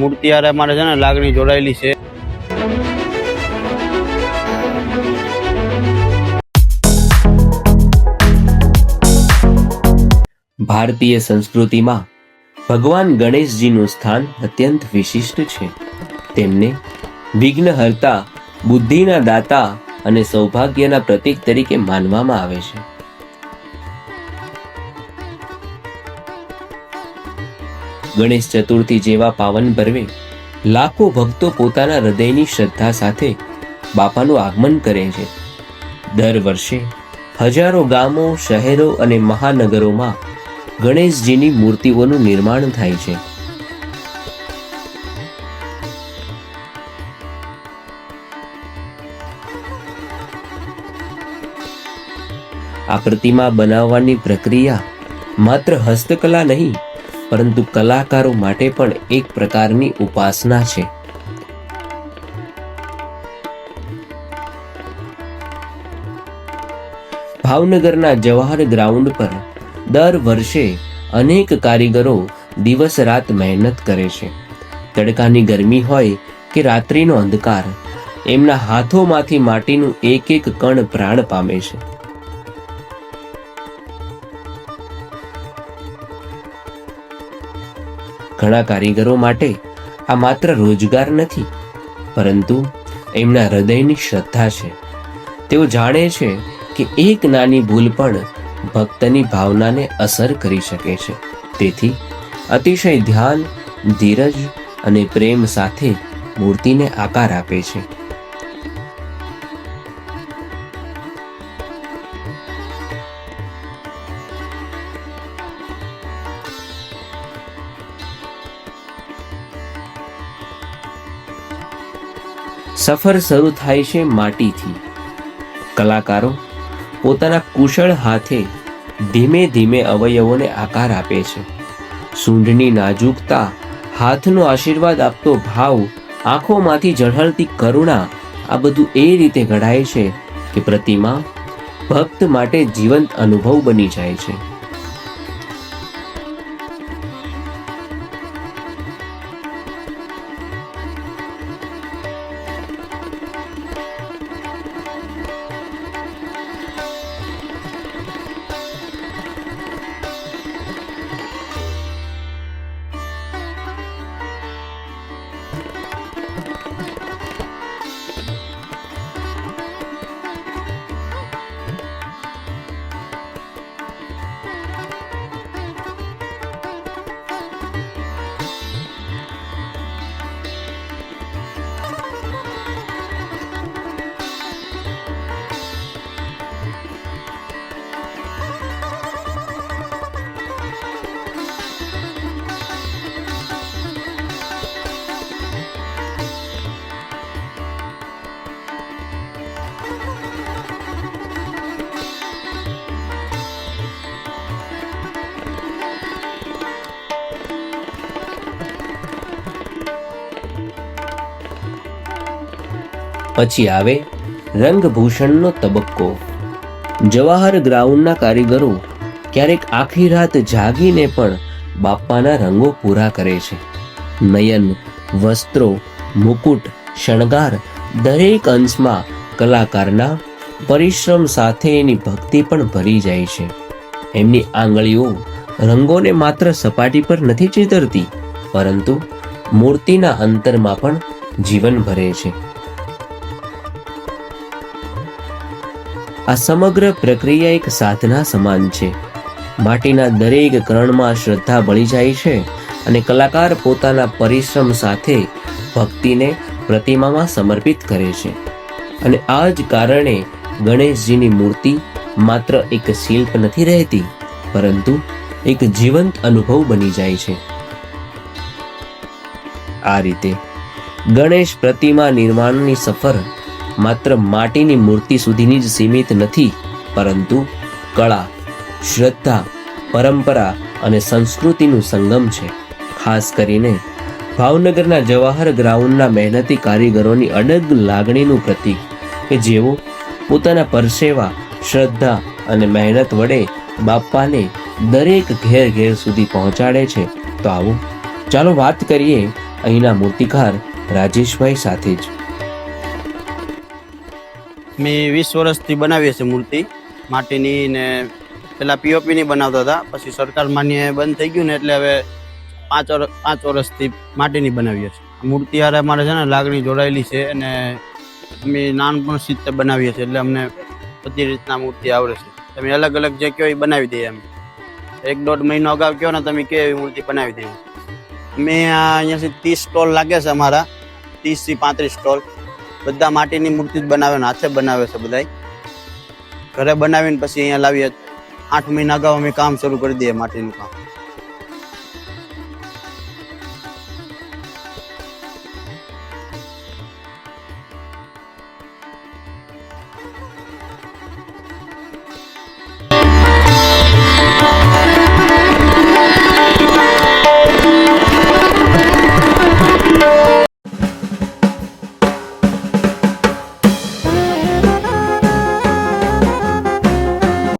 મૂર્તિ આરે મારે છે ને લાગણી જોડાયેલી છે. ભારતીય સંસ્કૃતિમાં ભગવાન ગણેશજીનું સ્થાન અત્યંત વિશિષ્ટ છે. તેમને વિઘ્નહર્તા, બુદ્ધિના દાતા અને સૌભાગ્યના પ્રતીક તરીકે માનવામાં આવે છે. ગણેશ ચતુર્થી જેવા પાવન પર્વે લાખો ભક્તો પોતાના હૃદયની શ્રદ્ધા સાથે બાપાનું આગમન કરે છે. દર વર્ષે હજારો ગામો, શહેરો અને મહાનગરોમાં ગણેશજીની મૂર્તિઓનું નિર્માણ થાય છે. આ પ્રતિમા બનાવવાની પ્રક્રિયા માત્ર હસ્તકલા નહીં પરંતુ કલાકારો માટે પણ એક પ્રકારની ઉપાસના છે. ભાવનગરના જવાહર ગ્રાઉન્ડ પર દર વર્ષે અનેક કારીગરો દિવસ રાત મહેનત કરે છે. તડકાની ગરમી હોય કે રાત્રિનો અંધકાર, એમના હાથોમાંથી માટીનું એક એક કણ પ્રાણ પામે છે. ઘણા કારીગરો માટે આ માત્ર રોજગાર નથી, પરંતુ એમના હૃદયની શ્રદ્ધા છે. તેઓ જાણે છે કે એક નાની ભૂલ પણ ભક્તની ભાવનાને અસર કરી શકે છે. તેથી અતિશય ધ્યાન, ધીરજ અને પ્રેમ સાથે મૂર્તિને આકાર આપે છે. સફર શરૂ થાય છે માટીથી. કલાકારો પોતાના કુશળ હાથે ધીમે ધીમે અવયવોને આકાર આપે છે. સૂંઢની નાજુકતા, હાથનો આશીર્વાદ આપતો ભાવ, આંખોમાંથી ઝળહળતી કરુણા, આ બધું એ રીતે ઘડાય છે કે પ્રતિમા ભક્ત માટે જીવંત અનુભવ બની જાય છે. પછી આવે રંગભૂષણનો તબક્કો. જવાહર ગ્રાઉન્ડના કારીગરો ક્યારેક આખી રાત જાગીને પણ બાપ્પાના રંગો પૂરા કરે છે. નયન, વસ્ત્રો, મુકુટ, શણગાર દરેક અંશમાં કલાકારના પરિશ્રમ સાથે એની ભક્તિ પણ ભરી જાય છે. એમની આંગળીઓ રંગોને માત્ર સપાટી પર નથી ચિતરતી, પરંતુ મૂર્તિના અંતરમાં પણ જીવન ભરે છે. આ સમગ્ર પ્રક્રિયા એક સાધના સમાન છે. માટીના દરેક કણમાં શ્રદ્ધા ભળી જાય છે અને કલાકાર પોતાના પરિશ્રમ સાથે ભક્તિને પ્રતિમામાં સમર્પિત કરે છે. અને આ જ કારણે ગણેશજીની મૂર્તિ માત્ર એક શિલ્પ નથી રહેતી, પરંતુ એક જીવંત અનુભવ બની જાય છે. આ રીતે ગણેશ પ્રતિમા નિર્માણની સફર માત્ર માટીની મૂર્તિ સુધીની જ સીમિત નથી, પરંતુ કળા, શ્રદ્ધા, પરંપરા અને સંસ્કૃતિનું સંગમ છે. ખાસ કરીને, ભાવનગરના જવાહર ગ્રાઉન્ડના મહેનતી કારીગરોની અડગ લાગણીનું પ્રતીક, કે જેઓ પોતાના પરસેવા, શ્રદ્ધા અને મહેનત વડે બાપ્પાને દરેક ઘેર ઘેર સુધી પહોંચાડે છે. તો આવો, ચાલો વાત કરીએ અહીંના મૂર્તિકાર રાજેશભાઈ સાથે જ. મેં વીસ વર્ષથી બનાવીએ છીએ મૂર્તિ. માટીની ને પેલા પીઓપીની બનાવતા હતા. પછી સરકાર માન્ય બંધ થઈ ગયું ને એટલે હવે પાંચ વર્ષ પાંચ વર્ષથી માટીની બનાવીએ છીએ. મૂર્તિ હારે અમારે છે ને લાગણી જોડાયેલી છે અને અમે નાનપણથી જ બનાવીએ છીએ એટલે અમને બધી રીતના મૂર્તિ આવડે છે. તમે અલગ અલગ જે કહો એ બનાવી દઈએ એમ. એક દોઢ મહિનો અગાઉ કહો ને તમે કેવી મૂર્તિ બનાવી દઈએ. અમે અહીંયાથી ત્રીસ સ્ટોલ લાગે છે અમારા. ત્રીસથી પાંત્રીસ સ્ટોલ. બધા માટીની મૂર્તિ જ બનાવે ને હાથે બનાવે છે બધાય. ઘરે બનાવીને પછી અહીંયા લાવીએ. આઠ મહિના અગાઉ અમે કામ શરૂ કરી દઈએ માટીનું કામ.